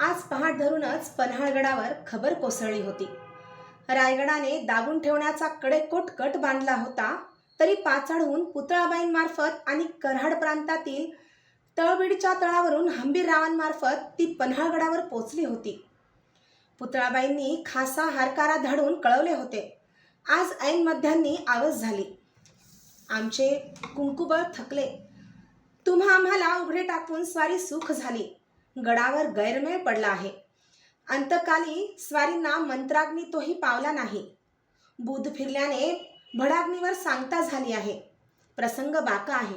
आज पहाट धरूनच पन्हाळगडावर खबर कोसळली होती. रायगडाने दाबून ठेवण्याचा कडेकोट कट बांधला होता तरी पाचाडहून पुतळाबाईंमार्फत आणि कराड प्रांतातील तळबीडच्या तळावरून हंबीररावांमार्फत ती पन्हाळगडावर पोचली होती. पुतळाबाईंनी खासा हारकारा धाडून कळवले होते. आज ऐन मध्यांनी आवस झाली. आमचे कुंकुबळ थकले. तुम्हा आम्हाला उघडे टाकून स्वारी सुख झाली. गडावर गैरमेळ पडला आहे. अंतकाली स्वारींना मंत्राग्नी तोही पावला नाही. बुध फिरल्याने भडाग्नीवर सांगता झाली आहे. प्रसंग बाका आहे.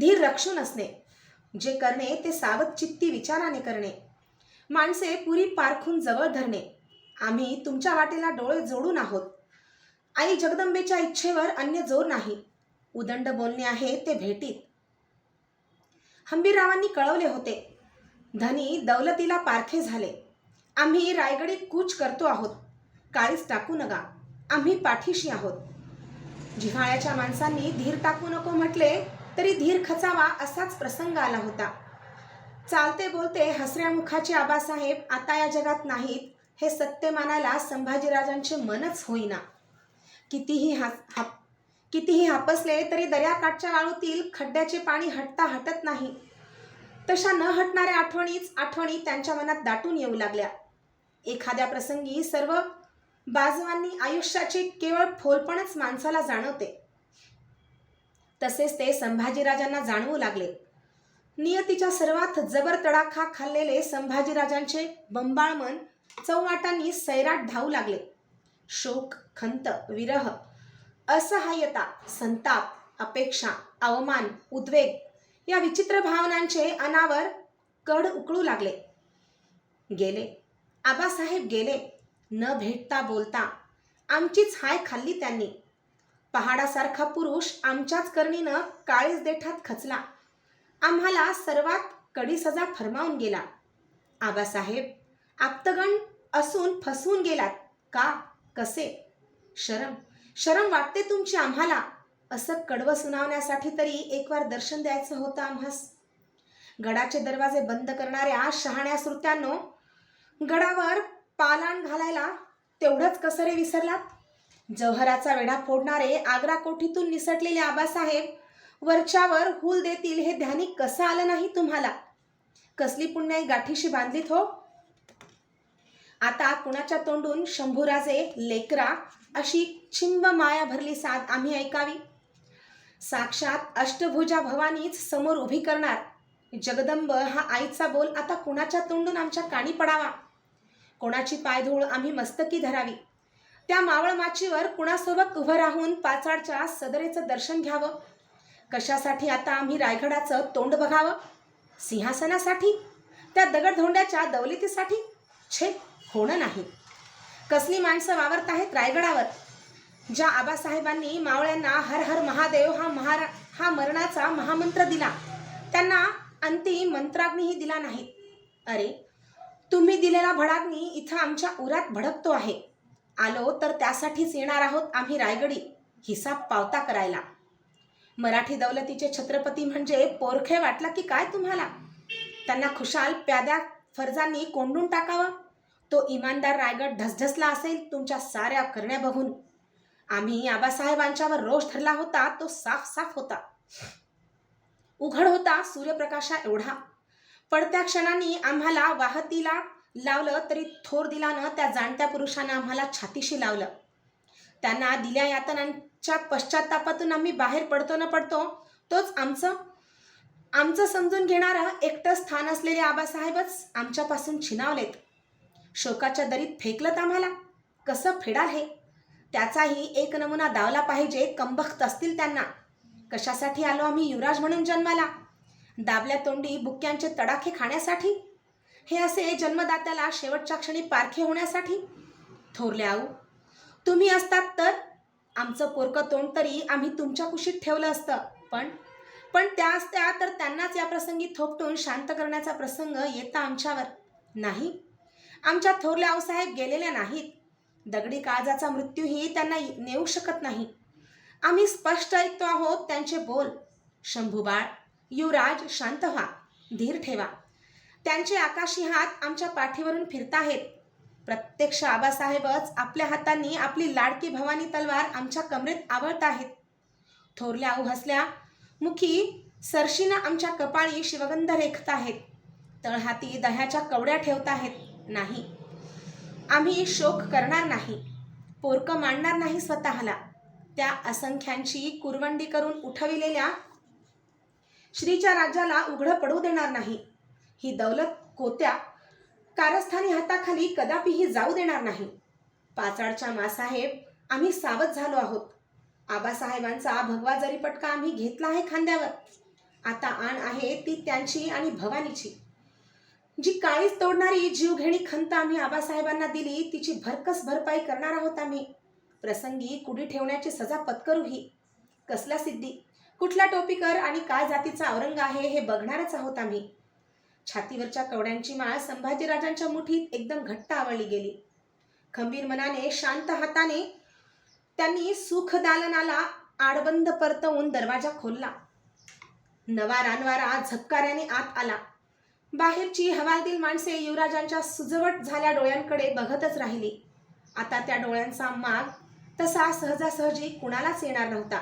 धीर रक्षून असणे. जे करणे ते सावध चित्ती विचाराने करणे. माणसे पुरी पारखून जवळ धरणे. आम्ही तुमच्या वाटेला डोळे जोडून आहोत. आई जगदंबेच्या इच्छेवर अन्य जोर नाही. उदंड बोलणे आहे ते भेटीत. हंबीररावांनी कळवले होते. धनी दौलतीला पारखे झाले. आम्ही रायगडी कूच करतो आहोत. काळीच टाकू नका. आम्ही पाठीशी आहोत. जिव्हाळ्याच्या माणसांनी धीर टाकू नको म्हटले तरी धीर खचावा असाच प्रसंग आला होता. चालते बोलते हसऱ्या मुखाचे आबासाहेब आता या जगात नाहीत हे सत्य मानायला संभाजीराजांचे मनच होईना. कितीही हा हाप कितीही हापसले तरी दर्याकाठच्या वाळूतील खड्ड्याचे पाणी हटता हटत नाही. तशा न हटणाऱ्या आठवणीच आठवणी त्यांच्या मनात दाटून येऊ लागल्या. एखाद्या प्रसंगी सर्व बाजवांनी आयुष्याचे केवळ फोलपणच माणसाला जाणवते. तसेच ते संभाजीराजांना जाणवू लागले. नियतीच्या सर्वात जबर तडाखा खाल्लेले संभाजीराजांचे बंबाळ मन चौवाटांनी सैराट धावू लागले. शोक खंत विरह असहाय्यता संताप अपेक्षा अवमान उद्वेग या विचित्र भावनांचे अनावर कड उकळू लागले. गेले. आबासाहेब गेले. न भेटता बोलता. आमचीच हाय खाल्ली त्यांनी. पहाडासारखा पुरुष आमच्याच करणीनं काळीज देठात खचला. आम्हाला सर्वात कडी सजा फरमावून गेला. आबासाहेब आप्तगण असून फसवून गेलात. का? कसे? शरम. शरम वाटते तुमची आम्हाला. असं कडवं सुनावण्यासाठी तरी एक वार दर्शन द्यायचं होतं आम्हास. गडाचे दरवाजे बंद करणाऱ्या शहाण्या श्रुत्यांनो गडावर पालाण घालायला तेवढंच कसं रे विसरलात? जव्हराचा वेढा फोडणारे आग्रा कोठीतून निसटलेले आबासाहेब वरच्यावर हुल देतील हे ध्यानी कसं आलं नाही तुम्हाला? कसली पुण्याई गाठीशी बांधलीत हो? आता कुणाच्या तोंडून शंभूराजे लेकरा अशी चिंब माया भरली साथ आम्ही ऐकावी? साक्षात अष्टभुजा भवानीच समोर उभी करणार. जगदंब हा आईचा बोल आता कुणाच्या तोंडून आमच्या कानी पडावा? कोणाची पायधूळ आम्ही मस्तकी धरावी? त्या मावळ माचीवर कुणासोबत उभं राहून पाचाडच्या सदरेचं दर्शन घ्यावं? कशासाठी आता आम्ही रायगडाचं तोंड बघावं? सिंहासनासाठी? त्या दगडधोंड्याच्या दौलतीसाठी? छे होणं नाही. कसली माणसं वावरत आहेत रायगडावर? ज्या आबासाहेबांनी मावळ्यांना हर हर महादेव हा महारा हा मरणाचा महामंत्र दिला त्यांना अंतिम मंत्राग्नीही दिला नाही. अरे तुम्ही दिलेला भडाग्नी इथं आमच्या उरात भडकतो आहे. आलो तर त्यासाठीच येणार आहोत आम्ही रायगडी हिसाब पावता करायला. मराठी दौलतीचे छत्रपती म्हणजे पोरखे वाटला की काय तुम्हाला? त्यांना खुशाल प्याद्या फर्जांनी कोंडून टाकावं? तो इमानदार रायगड ढसढसला असेल तुमच्या साऱ्या करण्या बघून. आम्ही आबासाहेबांच्यावर रोष धरला होता तो साफ साफ होता. उघड होता सूर्यप्रकाशा एवढा. पडत्या क्षणांनी आम्हाला वाहतीला लावलं तरी थोर दिलानं त्या जाणत्या पुरुषानं आम्हाला छातीशी लावलं. त्यांना दिल्या यातनांच्या पश्चातापातून आम्ही बाहेर पडतो न पडतो तोच आमचं आमचं समजून घेणारं एकटं स्थान असलेले आबासाहेबच आमच्यापासून छिनावलेत शोकाच्या दरीत फेकलत आम्हाला. कसं फेडाल हे? त्याचाही एक नमुना दावला पाहिजे कंबख्त असतील त्यांना. कशासाठी आलो आम्ही युवराज म्हणून जन्माला? दाबल्या तोंडी बुक्क्यांचे तडाखे खाण्यासाठी? हे असे जन्मदात्याला शेवटच्या क्षणी पारखे होण्यासाठी? थोरले आऊ तुम्ही असतात तर? आमचं पोरकं तोंड तरी आम्ही तुमच्या कुशीत ठेवलं असतं. पण पण त्या असत्या तर त्यांनाच या प्रसंगी थोपटून शांत करण्याचा प्रसंग येता आमच्यावर. नाही आमच्या थोरल्या आऊसाहेब गेलेल्या नाहीत. दगडी काळजाचा मृत्यूही त्यांना नेऊ शकत नाही. आम्ही स्पष्ट ऐकतो आहोत त्यांचे बोल. शंभूबाळ युवराज शांत व्हा धीर ठेवा. त्यांचे आकाशी हात आमच्या पाठीवरून फिरताहेत प्रत्यक्ष आबासाहेबच आपल्या हातांनी आपली लाडकी भवानी तलवार आमच्या कमरेत आवळत आहेत. थोरल्या हसल्या मुखी सरशीनं आमच्या कपाळी शिवगंध रेखत आहेत. तळहाती दह्याच्या कवड्या ठेवत आहेत. नाही आम्ही शोक करणार नाही. पोरकं मांडणार नाही स्वतःला. त्या असंख्यांची कुरवंडी करून उठविलेल्या श्रीच्या राज्याला उघडं पडू देणार नाही. ही दौलत कोत्या? कारस्थानी हाताखाली कदापिही जाऊ देणार नाही. पाचाडच्या मासाहेब आम्ही सावध झालो आहोत. आबासाहेबांचा भगवा जरी पटका आम्ही घेतला आहे खांद्यावर. आता आण आहे ती त्यांची आणि भवानीची. जी काळीच तोडणारी जीवघेणी खंत आम्ही आबासाहेबांना दिली तिची भरकस भरपाई करणार आहोत आम्ही. प्रसंगी कुडी ठेवण्याची सजा पत्करूही. कसला सिद्धी? कुठला टोपीकर आणि काय जातीचा औरंग आहे हे बघणारच आहोत आम्ही. छातीवरच्या कवड्यांची माळ संभाजीराजांच्या मुठीत एकदम घट्ट आवळली गेली. खंबीर मनाने शांत हाताने त्यांनी सुख दालनाला आडबंद परतवून दरवाजा खोलला. नवा रानवारा झपकाऱ्याने आत आला. बाहेरची हवालदिल माणसे युवराजांच्या सुजवट झाल्या डोळ्यांकडे बघतच राहिली. आता त्या डोळ्यांचा माग तसा सहजासहजी कुणालाच येणार नव्हता.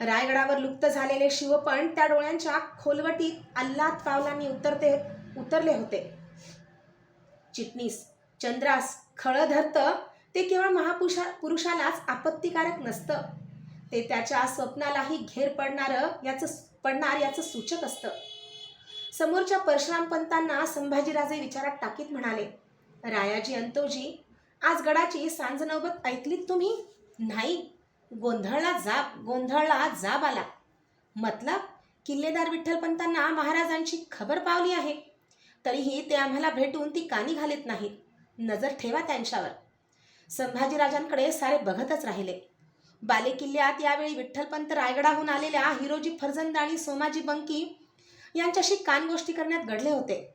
रायगडावर लुप्त झालेले शिवपण त्या डोळ्यांच्या खोलवटीत अल्लाद पावलांनी उतरते उतरले होते. चिटणीस चंद्रास खळं धरतं ते केवळ महापुरुषा पुरुषालाच आपत्तिकारक नसतं. ते त्याच्या स्वप्नालाही घेर पडणारं याचं पडणार याचं सूचक असतं. समोरच्या परशुराम पंतांना संभाजीराजे विचारात टाकीत म्हणाले रायाजी अंतोजी आज गडाची सांज नौबत ऐकलीत तुम्ही? नाही. गोंधळला जाब गोंधळला जाब आला. मतलब किल्लेदार विठ्ठलपंतांना महाराजांची खबर पावली आहे. तरीही ते आम्हाला भेटून ती कानी घालीत नाहीत. नजर ठेवा त्यांच्यावर. संभाजीराजांकडे सारे बघतच राहिले. बालेकिल्ल्यात यावेळी विठ्ठलपंत रायगडाहून आलेल्या हिरोजी फर्जंद आणि सोमाजी बंकी यांच्याशी कानगोष्टी करण्यात घडले होते.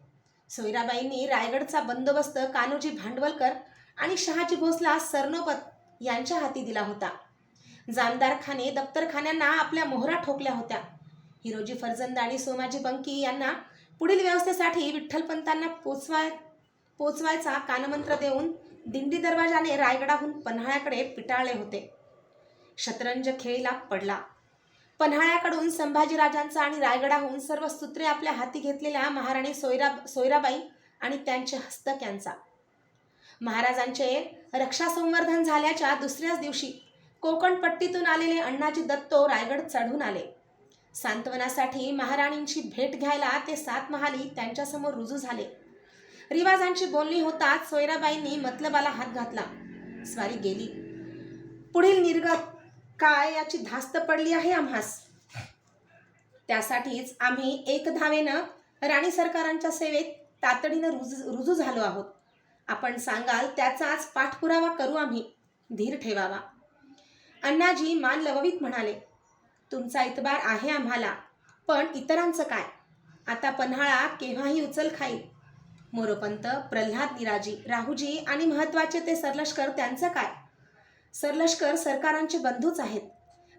सोयराबाईंनी रायगडचा बंदोबस्त कान्होजी भांडवलकर आणि शहाजी भोसला सरनोबत यांच्या हाती दिला होता. जामदारखाने दप्तरखान्यांना आपल्या मोहरा ठोकल्या होत्या. हिरोजी फरजंद आणि सोमाजी बंकी यांना पुढील व्यवस्थेसाठी विठ्ठलपंतांना पोचवाय पोचवायचा कानमंत्र देऊन दिंडी दरवाजाने रायगडाहून पन्हाळ्याकडे पिटाळले होते. शतरंज खेळीला पडला. पन्हाळ्याकडून संभाजीराजांचा आणि रायगडाहून सर्व सूत्रे आपल्या हाती घेतलेल्या महाराणी सोयरा सोयराबाई आणि त्यांचे हस्तक यांचा. महाराजांचे रक्षा संवर्धन झाल्याच्या दुसऱ्याच दिवशी कोकणपट्टीतून आलेले अण्णाजी दत्तो रायगड चढून आले. सांत्वनासाठी महाराणींची भेट घ्यायला ते सात महाली त्यांच्यासमोर रुजू झाले. रिवाजांची बोलणी होताच सोयराबाईंनी मतलबाला हात घातला. स्वारी गेली. पुढील निर्गत काय याची धास्त पडली आहे आम्हास? त्यासाठीच आम्ही एक धावेनं राणी सरकारांच्या सेवेत तातडीनं रुजू रुजू झालो आहोत. आपण सांगाल त्याचाच पाठपुरावा करू आम्ही. धीर ठेवावा. अण्णाजी मान लववीत म्हणाले तुमचा इतबार आहे आम्हाला पण इतरांचं काय? आता पन्हाळा केव्हाही उचल खाईल. मोरोपंत प्रल्हाद निराजी राहूजी आणि महत्त्वाचे ते सरलष्कर त्यांचं काय? सरलष्कर सरकारांचे बंधूच आहेत.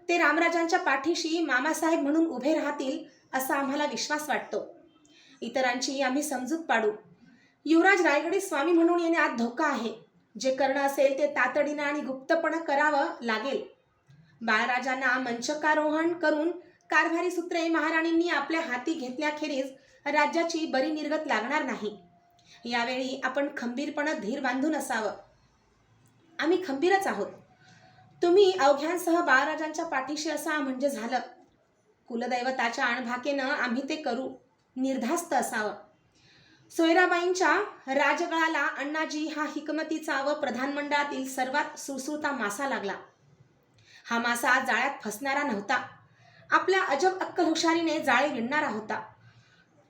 ते रामराजांच्या पाठीशी मामासाहेब म्हणून उभे राहतील असा आम्हाला विश्वास वाटतो. इतरांची आम्ही समजूत पाडू. युवराज रायगडी स्वामी म्हणून येण्यात धोका आहे. जे करणं असेल ते तातडीनं आणि गुप्तपणे करावं लागेल. बाळराजांना मंचकारोहण करून कारभारी सूत्रे महाराणींनी आपल्या हाती घेतल्याखेरीज राज्याची बरी निर्गत लागणार नाही. यावेळी आपण खंबीरपणे धीर बांधून असावं. आम्ही खंबीरच आहोत. तुम्ही अवघ्यांसह बाळराजांच्या पाठीशी असा म्हणजे झालं. कुलदैवताच्या अणभाकेनं आम्ही ते करू. निर्धास्त असावं. सोयराबाईंच्या राजगळाला अण्णाजी हा हिकमतीचा व प्रधानमंडळातील सर्वात सुळसुळता मासा लागला. हा मासा जाळ्यात फसणारा नव्हता. आपल्या अजब अक्कल हुशारीने जाळे विणणारा होता.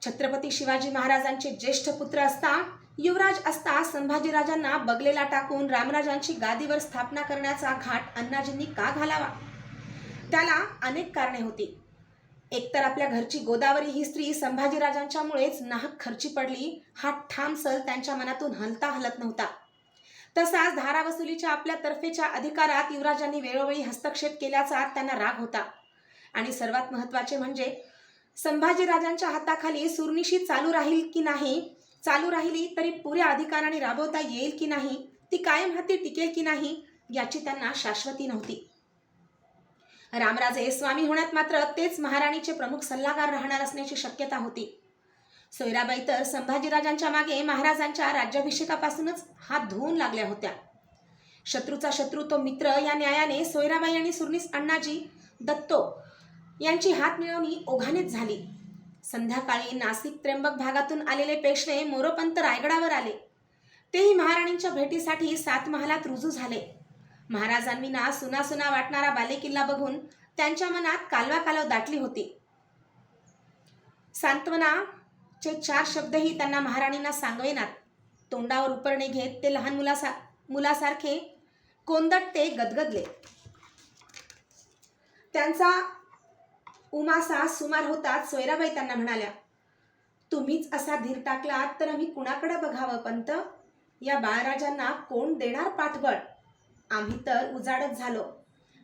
छत्रपती शिवाजी महाराजांचे ज्येष्ठ पुत्र असता युवराज असता संभाजीराजांना बगलेला टाकून रामराजांची गादीवर स्थापना करण्याचा घाट अण्णाजींनी का घालावा? त्याला अनेक कारणे होती. एकतर आपल्या घरची गोदावरी ही स्त्री संभाजीराजांच्यामुळेच नाहक खर्ची पडली हा ठाम सल त्यांच्या मनातून हलता हलत नव्हता. तसाच धारा वसुलीच्या आपल्या तर्फेच्या अधिकारात युवराजांनी वेळोवेळी हस्तक्षेप केल्याचा त्यांना राग होता. आणि सर्वात महत्त्वाचे म्हणजे संभाजीराजांच्या हाताखाली सुरनिशी चालू राहील की नाही चालू राहिली तरी पुऱ्या अधिकाराने राबवता येईल की नाही ती कायम हाती टिकेल की नाही याची त्यांना शाश्वती नव्हती. रामराजे स्वामी होण्यात मात्र तेच महाराणीचे प्रमुख सल्लागार राहणार असण्याची शक्यता होती. सोयराबाई तर संभाजीराजांच्या मागे महाराजांच्या राज्याभिषेकापासूनच हात धुवून लागल्या होत्या. शत्रूचा शत्रू तो मित्र या न्यायाने सोयराबाई आणि सुरनीस अण्णाजी दत्तो यांची हात मिळवणी ओघानेच झाली. संध्याकाळी नाशिक त्र्यंबक भागातून आलेले पेशवे मोरोपंत रायगडावर आले. तेही महाराणींच्या भेटीसाठी सात महालात रुजू झाले. महाराजांविना सुना सुना वाटणारा बालेकिल्ला बघून त्यांच्या मनात कालवा कालव दाटली होती. सांत्वनाचे चार शब्दही त्यांना महाराणींना सांगवेनात. तोंडावर उपरणे घेत ते लहान मुलासा मुलासारखे कोंदट ते गदगदले. त्यांचा उमासा सुमार होताच सोयराबाई त्यांना म्हणाल्या तुम्हीच असा धीर टाकलात तर आम्ही कुणाकडे बघावं पंत? या बाळराजांना कोण देणार पाठबळ? आम्ही तर उजाडच झालो.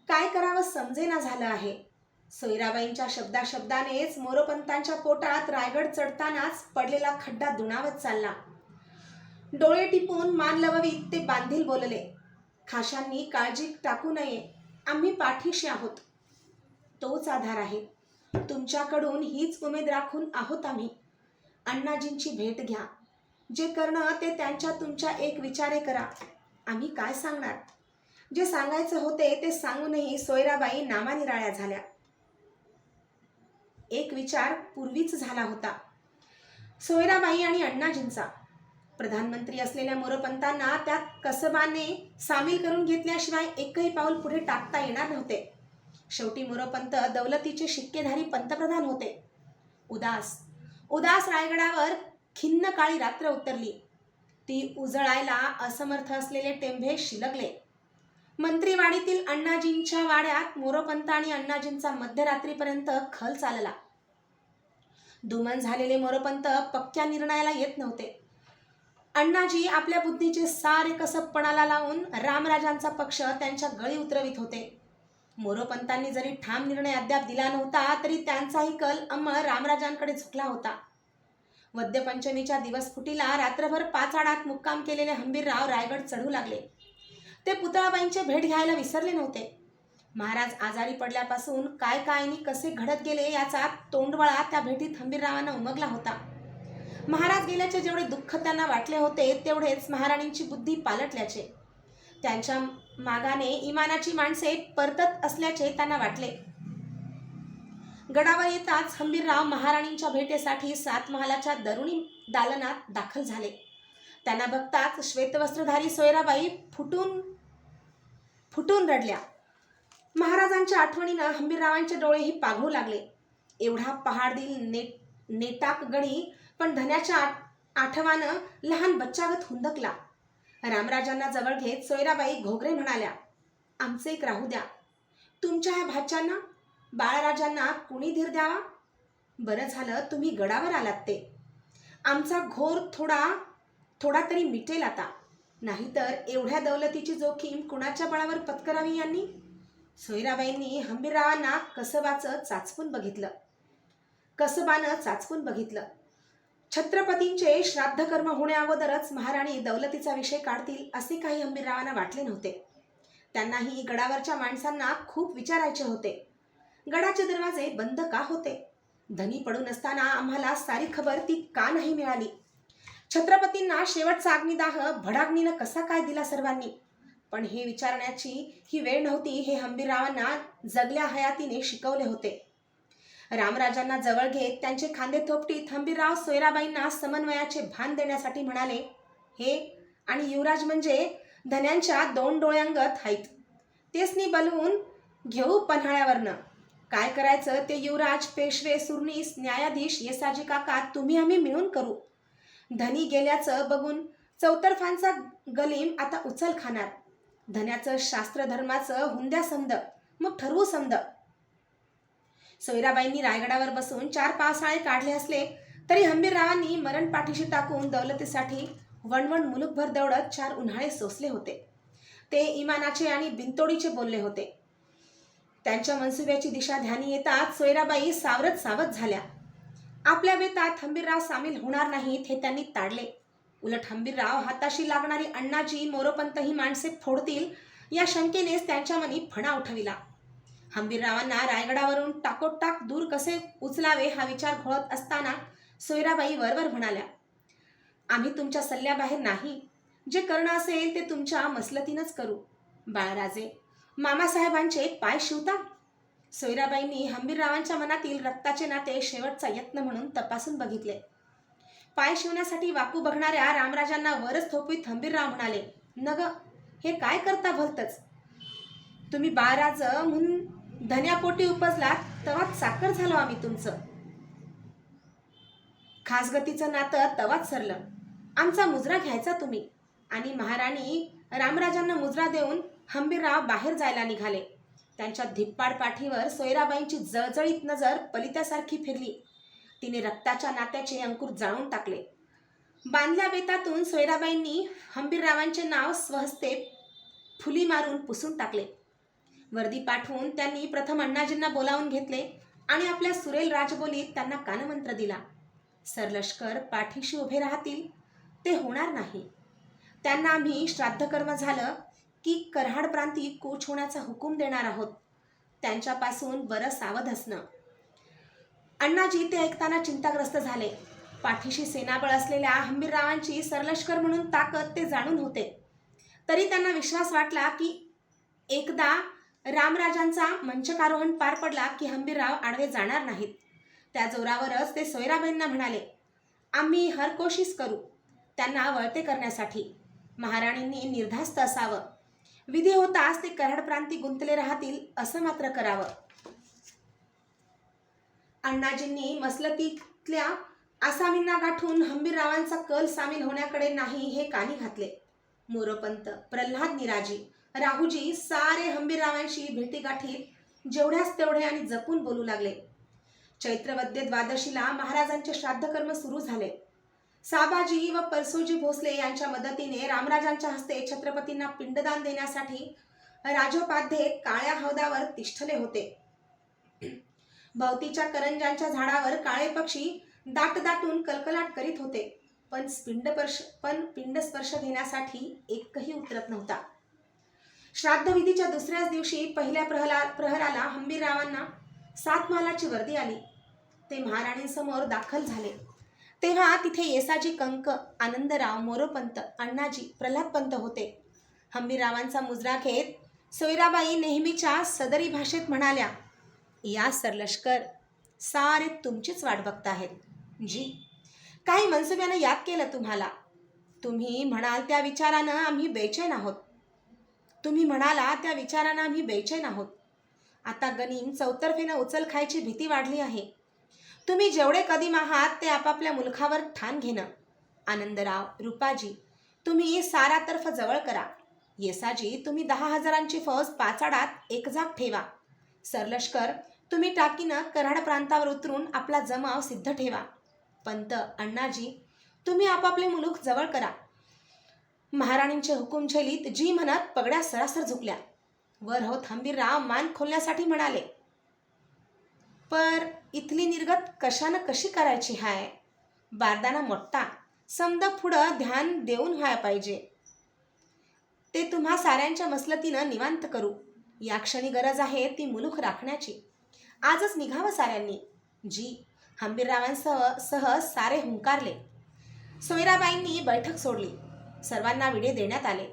काय करावं समजेना झालं आहे. सोयराबाईंच्या शब्दाशब्दानेच मोरोपंतांच्या पोटात रायगड चढतानाच पडलेला खड्डा दुणावत चालला. डोळे टिपून मान लवावी ते बांधील बोलले खाशांनी काळजी टाकू नये. आम्ही पाठीशी आहोत. तोच आधार आहे. तुमच्याकडून हीच उमेद राखून आहोत आम्ही. अण्णाजींची भेट घ्या. जे करणं ते त्यांच्या तुमच्या एक विचारे करा. आम्ही काय सांगणार? जे सांगायचं होते ते सांगूनही सोयराबाई नामानिराळ्या झाल्या. एक विचार पूर्वीच झाला होता. सोयराबाई आणि अण्णाजींचा. प्रधानमंत्री असलेल्या मोरपंतांना त्यात कसबाने सामील करून घेतल्याशिवाय एकही पाऊल पुढे टाकता येणार नव्हते. शेवटी मोरोपंत दौलतीचे शिक्केधारी पंतप्रधान होते. उदास. उदास रायगडावर खिन्न काळी रात्र उतरली. ती उजळायला असमर्थ असलेले टेंभे शिलगले. मंत्रीवाडीतील अण्णाजींच्या वाड्यात मोरोपंत आणि अण्णाजींचा मध्यरात्रीपर्यंत खल चालला. दुमन झालेले मोरोपंत पक्क्या निर्णयाला येत नव्हते. अण्णाजी आपल्या बुद्धीचे सारे कसबपणाला लावून रामराजांचा पक्ष त्यांच्या गळी उतरवित होते. मोरोपंतांनी जरी ठाम निर्णय अद्याप दिला नव्हता तरी त्यांचाही कल अमर रामराजांकडे झुकला होता. वद्यपंचमीच्या दिवसफुटीला रात्रभर पाचाडात मुक्काम केलेले हंबीरराव रायगड चढू लागले. ते पुतळाबाईंचे भेट घ्यायला विसरले नव्हते. महाराज आजारी पडल्यापासून काय काय आणि कसे घडत गेले याचा तोंडवळा त्या भेटीत हंबीररावांना उमगला होता. महाराज गेल्याचे जेवढे दुःख त्यांना वाटले होते तेवढेच महाराणींची बुद्धी पालटल्याचे. त्यांच्या मागाने इमानाची माणसे परतत असल्याचे त्यांना वाटले. गडावर येताच हंबीरराव महाराणींच्या भेटेसाठी सात महालाच्या दरुणी दालनात दाखल झाले. त्यांना बघताच श्वेतवस्त्रधारी सोयराबाई फुटून फुटून रडल्या. महाराजांच्या आठवणीनं हंबीररावांचे डोळेही पाघळू लागले. एवढा पहाडदिल नेट नेटाक गडी पण धन्याच्या आठ आठवानं लहान बच्चागत हुंदकला. रामराजांना जवळ घेत सोयराबाई घोगरे म्हणाल्या आमचे एक राहू द्या. तुमच्या ह्या भाच्यांना बाळराजांना कुणी धीर द्यावा? बरं झालं तुम्ही गडावर आलात ते. आमचा घोर थोडा थोडा तरी मिटेल आता. नाहीतर एवढ्या दौलतीची जोखीम कुणाच्या बळावर पत्करावी यांनी? सोयराबाईंनी हंबीररावांना कसबाचं चाचपून बघितलं. कसबानं चाचपून बघितलं. छत्रपतींचे श्राद्धकर्म होण्याअगोदरच महाराणी दौलतीचा विषय काढतील असे काही हंबीररावांना वाटले नव्हते. त्यांनाही गडावरच्या माणसांना खूप विचारायचे होते. गडाचे दरवाजे बंद का होते? धनी पडून असताना आम्हाला सारी खबर ती का नाही मिळाली? छत्रपतींना शेवटचा अग्निदाह भडाग्नीनं कसा काय दिला सर्वांनी? पण हे विचारण्याची ही वेळ नव्हती हे हंबीररावांना जगल्या हयातीने शिकवले होते. रामराजांना जवळ घेत त्यांचे खांदे थोपटीत हंबीरराव सोयराबाईंना समन्वयाचे भान देण्यासाठी म्हणाले हे आणि युवराज म्हणजे धन्यांच्या दोन डोळ्यांगत आहेत तेसनी बलवून घेऊ पन्हाळ्यावरनं. काय करायचं ते युवराज पेशवे सुरनीस न्यायाधीश येसाजी काका तुम्ही आम्ही मिळून करू. धनी गेल्याचं बघून चौतर्फांचा गलीम आता उचल खाणार धन्याचं शास्त्रधर्माचं हुंद्या समद मग ठरवू समद सोयराबाईंनी रायगडावर बसून चार पावसाळे काढले असले तरी हंबीररावांनी मरण पाठीशी टाकून दौलतीसाठी वणवण मुलुकभर दौडत चार उन्हाळे सोसले होते. ते इमानाचे आणि बिनतोडीचे बोलले होते. त्यांच्या मनसुब्याची दिशा ध्यानी येताच सोयराबाई सावरत सावध झाल्या. आपल्या बेतात हंबीरराव सामील होणार नाहीत हे त्यांनी ताडले. उलट हंबीरराव हाताशी लागणारी अण्णाची मोरोपंत ही माणसे फोडतील या शंकेनेच त्यांच्या मनी फणा उठविला. हंबीररावांना रायगडावरून टाकोटाक दूर कसे उचलावे हा विचार घोळत असताना सोयराबाई वरवर म्हणाल्या आम्ही तुमच्या सल्ल्याबाहेर नाही. जे करणं असेल ते तुमच्या मसलतीनच करू. बाळराजे मामासाहेबांचे पाय शिवता. सोयराबाईंनी हंबीररावांच्या मनातील रक्ताचे नाते शेवटचा यत्न म्हणून तपासून बघितले. पाय शिवण्यासाठी वाकू बघणाऱ्या रामराजांना वरच थोपवीत हंबीरराव म्हणाले नग हे काय करता भलतच? तुम्ही बाळराज म्हणून धन्यापोटी उपजलात तवाच साखर झालो आम्ही तुमचं. खासगतीचं नातं तवाच सरलं. आमचा मुजरा घ्यायचा तुम्ही. आणि महाराणी रामराजांना मुजरा देऊन हंबीरराव बाहेर जायला निघाले. त्यांच्या धिप्पाड पाठीवर सोयराबाईंची जळजळीत नजर पलित्यासारखी फिरली. तिने रक्ताच्या नात्याचे अंकुर जाळून टाकले. बांधल्या बेतातून सोयराबाईंनी हंबीररावांचे नाव स्वहस्ते फुली मारून पुसून टाकले. वर्दी पाठवून त्यांनी प्रथम अण्णाजींना बोलावून घेतले आणि आपल्या सुरेल राजबोलीत त्यांना कानमंत्र दिला. सरलष्कर पाठीशी उभे राहतील ते होणार नाही. त्यांना आम्ही श्राद्धकर्म झालं की कराड प्रांती कूच होण्याचा हुकूम देणार आहोत. त्यांच्यापासून बरं सावध असणं. अण्णाजी ते ऐकताना चिंताग्रस्त झाले. पाठीशी सेनाबळ असलेल्या हंबीररावांची सरलष्कर म्हणून ताकद ते जाणून होते. तरी त्यांना विश्वास वाटला की एकदा रामराजांचा मंचकारोहण पार पडला की हंबीरराव आडवे जाणार नाहीत. त्या जोरावरच ते सोयराबाईंना म्हणाले आम्ही हर कोशिश करू त्यांना वळते करण्यासाठी. महाराणींनी निर्धास्त असावं. विधी होताच ते कराड प्रांती गुंतले राहतील असं मात्र करावं. अण्णाजींनी मसलतीतल्या आसामींना गाठून हंबीररावांचा कल सामील होण्याकडे नाही हे कानी घातले. मोरोपंत प्रल्हाद निराजी राहुजी सारे हंबीररावांशी भेटीगाठी जेवढ्याच तेवढे आणि जपून बोलू लागले. चैत्रवद्य द्वादशीला महाराजांचे श्राद्धकर्म सुरू झाले. साबाजी व परसोजी भोसले यांच्या मदतीने रामराजांच्या हस्ते छत्रपतींना पिंडदान देण्यासाठी राजोपाध्ये काळ्या हौदावर तिष्ठले होते. भवतीच्या करंजांच्या झाडावर काळे पक्षी दाट दाटून कलकलाट करीत होते पण पिंडपर्श पण पिंड स्पर्श घेण्यासाठी एकही उतरत नव्हता. श्राद्धविधीच्या दुसऱ्याच दिवशी पहिल्या प्रहला प्रहराला हंबीररावांना सात मालाची वर्दी आली. ते महाराणींसमोर दाखल झाले. तेव्हा तिथे येसाजी कंक आनंदराव मोरोपंत अण्णाजी प्रल्हादपंत होते. हंबीररावांचा मुजरा घेत सोयराबाई नेहमीच्या सदरी भाषेत म्हणाल्या या सरलष्कर सारे तुमचीच वाट बघताहेत जी. काही मनसुब्यानं याद केलं तुम्हाला? तुम्ही म्हणाल त्या विचारानं आम्ही बेचैन आहोत. तुम्ही म्हणाला त्या विचारानं आम्ही बेचैन आहोत. आता गणीन चौतर्फेनं उचल खायची भीती वाढली आहे. तुम्ही जेवढे कदीम आहात ते आपापल्या मुलखावर ठाण घेणं. आनंदराव रुपाजी तुम्ही सारातर्फ जवळ करा. येसाजी तुम्ही दहा हजारांची फौज पाचाडात एकजाग ठेवा. सरलष्कर तुम्ही टाकीनं कराड प्रांतावर उतरून आपला जमाव सिद्ध ठेवा. पंत अण्णाजी तुम्ही आपापले मुलूक जवळ करा. महाराणींच्या हुकूम जी म्हणत पगड्या सरासर झुकल्या. वर होत हंबीरराव मान खोलण्यासाठी म्हणाले पर इथली निर्गत कशानं कशी करायची हाय? बारदाना मोठा समद पुढं ध्यान देऊन व्हायला पाहिजे. ते तुम्हा साऱ्यांच्या मसलतीनं निवांत करू. या क्षणी गरज आहे ती मुलुख राखण्याची. आजच निघावं साऱ्यांनी. जी हंबीररावांसह सह सारे हुंकारले. सोयराबाईंनी बैठक सोडली. सर्वांना विडे देण्यात आले.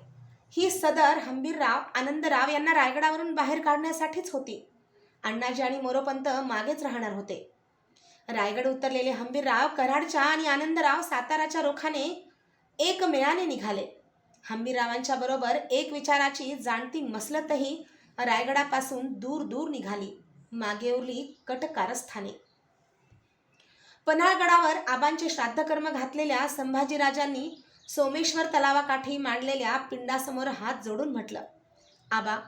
ही सदर हंबीरराव आनंदराव यांना रायगडावरून बाहेर काढण्यासाठीच होती. अण्णाजी आणि मोरोपंत मागेच राहणार होते. रायगड उतरलेले हंबीरराव कराडच्या आणि आनंदराव साताराच्या रोखाने एक मेळाने निघाले. हंबीररावांच्या बरोबर एक विचाराची जाणती मसलतही रायगडापासून दूर दूर निघाली. मागे उरली कट कारस्थाने पन्हाळगडावर आबांचे श्राद्धकर्म घातलेल्या संभाजीराजांनी सोमेश्वर तलावाकाठी मांडलेल्या पिंडासमोर हात जोडून म्हटलं आबा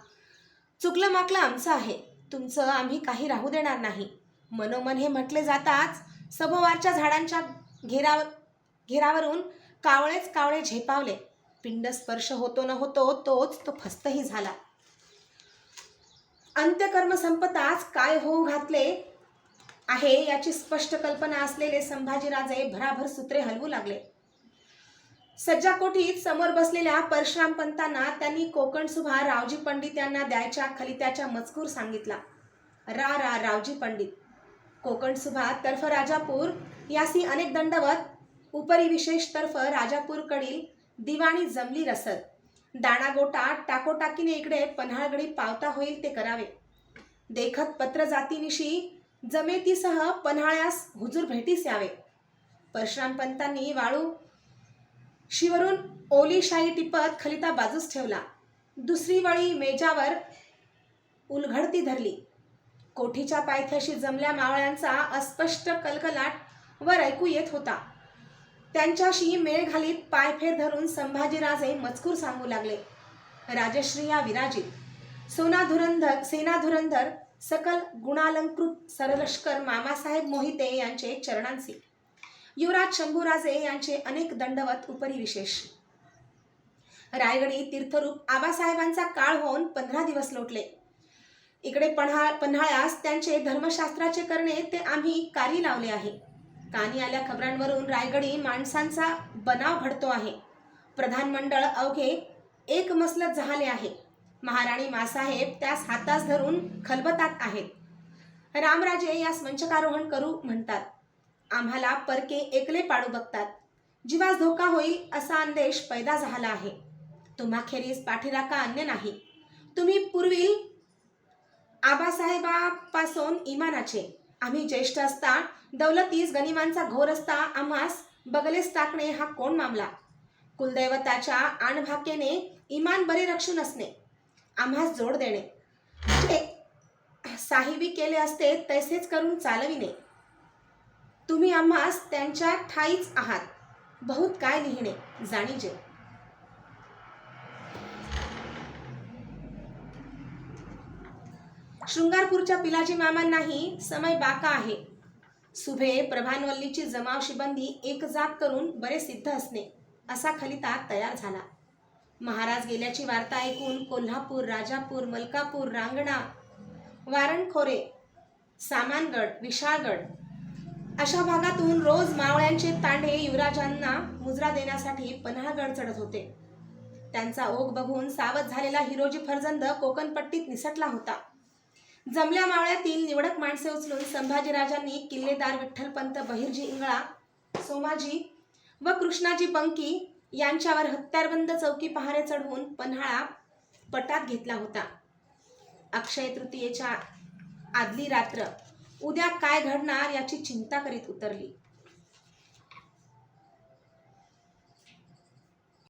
चुकलं माकलं आमचं आहे. तुमचं आम्ही काही राहू देणार नाही. मनोमन हे म्हटले जाताच सभोवारच्या झाडांच्या घेराव घेरावरून कावळेच कावळे झेपावले. पिंड स्पर्श होतो न होतो तोच तो फस्तही झाला. अंत्यकर्म संपताच काय होऊ घातले आहे याची स्पष्ट कल्पना असलेले संभाजीराजे भराभर सूत्रे हलवू लागले. सज्जा कोठीत समोर बसलेल्या परशुराम पंतांना त्यांनी कोकण सुभा रावजी पंडित यांना द्यायच्या खलित्याच्या मजकूर सांगितला. रा रा रावजी पंडित. कोकण सुभा तर्फ राजापूर यासी अनेक दंडवत उपरी विशेष तर्फ राजापूरकडील दिवाणी जमली रसद. दाणागोटा टाकोटाकीने इकडे पन्हाळगडी पावता होईल ते करावे. देखत पत्र जातीनिशी जमेतीसह पन्हाळ्यास हुजूर भेटीस यावे. परशुराम पंतांनी वाळू शिवरून ओली शाई टिपत खलिता बाजूस ठेवला. दुसरी वळी मेजावर उलघडती धरली. कोठीच्या पायथ्याशी जमल्या मावळ्यांचा अस्पष्ट कलकलाट वर ऐकू येत होता. त्यांच्याशी मेळ घालीत पायफेर धरून संभाजीराजे मजकूर सांगू लागले. राजश्रिया विराजित. सोना धुरंधर सेना धुरंधर सकल गुणालंकृत सरलष्कर मामासाहेब मोहिते यांचे चरणांसी. युवराज शंभूराजे यांचे अनेक दंडवत उपरी विशेष. रायगडी तीर्थरूप आबासाहेबांचा काळ होऊन पंधरा दिवस लोटले. इकडे पन्हा पन्हाळ्यास त्यांचे धर्मशास्त्राचे करणे ते आम्ही कारी लावले आहे. कानी आल्या खबरांवरून रायगडी माणसांचा बनाव घडतो आहे. प्रधानमंडळ अवघे एक मसलत झाले आहे. महाराणी मासाहेब त्यास हातास धरून खलबतात आहेत. रामराजे यास मंचकारोहण करू म्हणतात. आम्हाला परके एकले पाडू बघतात. जीवास धोका होईल असा अंदेश पैदा झाला आहे. तुम्हाखेरीस पाठीराखा अन्य नाही. तुम्ही पूर्वी आबासाहेबापासून इमानाचे. आम्ही ज्येष्ठ असता दौलतीस गनिमांचा घोर असता आम्हास बगलेस टाकणे हा कोण मामला? कुलदैवताच्या आणभाकेने इमान बरे रक्षून असणे. आम्हास जोड देणे. साहिबी केले असते तैसेच करून चालविणे. तुम्ही आम्हास त्यांच्या ठाईच आहात. बहुत काय लिहिणे जाणीजे. शृंगारपूरच्या पिलाजी मामांनाही समय बाका आहे. सुभे प्रभानवल्लीची जमाव शिबंदी एक जात करून बरे सिद्ध असणे असा खलिता तयार झाला. महाराज गेल्याची वार्ता ऐकून कोल्हापूर राजापूर मलकापूर रांगणा वारणखोरे सामानगड विशाळगड अशा भागातून रोज मावळ्यांचे तांडे युवराजांना मुजरा देण्यासाठी पन्हाळगड चढत होते. त्यांचा ओघ बघून सावध झालेला हिरोजी फरजंद कोकणपट्टीत निसटला होता. जमल्या मावळ्यातील निवडक माणसे उचलून संभाजीराजांनी किल्लेदार विठ्ठलपंत बहिर्जी इंगळा सोमाजी व कृष्णाजी बंकी यांच्यावर हत्यारबंद चौकी पहारे चढवून पन्हाळा पटात घेतला होता. अक्षय तृतीयेच्या आदली रात्र उद्या काय घडणार याची चिंता करीत उतरली.